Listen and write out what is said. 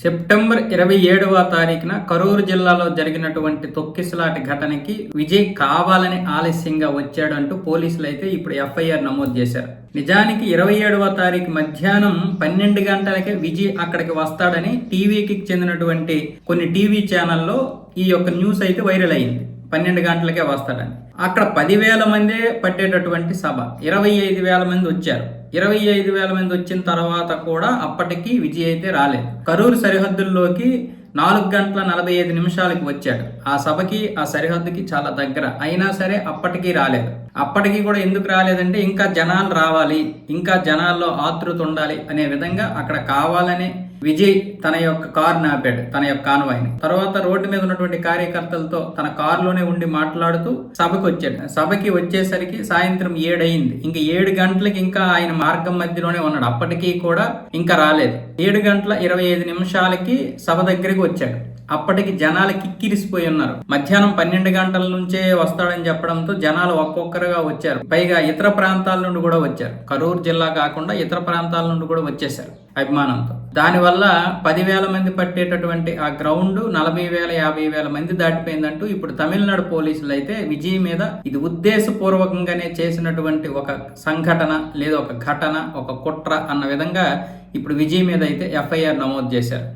September ఇరవై ఏడవ తారీఖున కరూరు జిల్లాలో జరిగినటువంటి తొక్కిసలాటి ఘటనకి విజయ్ కావాలని ఆలస్యంగా వచ్చాడంటూ పోలీసులు అయితే ఇప్పుడు ఎఫ్ఐఆర్ నమోదు చేశారు. నిజానికి ఇరవై ఏడవ తారీఖు మధ్యాహ్నం పన్నెండు గంటలకే విజయ్ అక్కడికి వస్తాడని టీవీకి చెందినటువంటి కొన్ని టీవీ ఛానల్లో ఈ యొక్క న్యూస్ అయితే వైరల్ అయింది. పన్నెండు గంటలకే వస్తాడని. అక్కడ పదివేల మందే పట్టేటటువంటి సభ. ఇరవై ఐదు వేల మంది వచ్చారు. ఇరవై ఐదు వేల మంది వచ్చిన తర్వాత కూడా అప్పటికి విజయ్ అయితే రాలేదు. కరూరు సరిహద్దుల్లోకి నాలుగు గంటల నలభై ఐదు నిమిషాలకి వచ్చాడు. ఆ సభకి ఆ సరిహద్దుకి చాలా దగ్గర. అయినా సరే అప్పటికి రాలేదు. అప్పటికి కూడా ఎందుకు రాలేదంటే ఇంకా జనాలు రావాలి. ఇంకా జనాల్లో ఆతృత ఉండాలి అనే విధంగా అక్కడ కావాలనే విజయ్ తన యొక్క కార్ నాపాడు తన యొక్క కాన్వాయ్ని తర్వాత రోడ్డు మీద ఉన్నటువంటి కార్యకర్తలతో తన కారులోనే ఉండి మాట్లాడుతూ సభకు వచ్చాడు. సభకి వచ్చేసరికి సాయంత్రం ఏడయింది. ఇంకా ఏడు గంటలకి ఇంకా ఆయన మార్గం మధ్యలోనే ఉన్నాడు. అప్పటికీ కూడా ఇంకా రాలేదు. ఏడు గంటల ఇరవై ఐదు నిమిషాలకి సభ దగ్గరికి వచ్చాడు. అప్పటికి జనాలు కిక్కిరిసిపోయి ఉన్నారు. మధ్యాహ్నం పన్నెండు గంటల నుంచే వస్తాడని చెప్పడంతో జనాలు ఒక్కొక్కరుగా వచ్చారు. పైగా ఇతర ప్రాంతాల నుండి కూడా వచ్చారు. కరూరు జిల్లా కాకుండా ఇతర ప్రాంతాల నుండి కూడా వచ్చేసారు అభిమానంతో. దానివల్ల పదివేల మంది పట్టేటటువంటి ఆ గ్రౌండ్ నలభై వేల యాభై వేల మంది దాటిపోయిందంటూ ఇప్పుడు తమిళనాడు పోలీసులు అయితే విజయ్ మీద ఇది ఉద్దేశపూర్వకంగానే చేసినటువంటి ఒక సంఘటన లేదా ఒక ఘటన ఒక కుట్ర అన్న విధంగా ఇప్పుడు విజయ్ మీద అయితే ఎఫ్ఐఆర్ నమోదు చేశారు.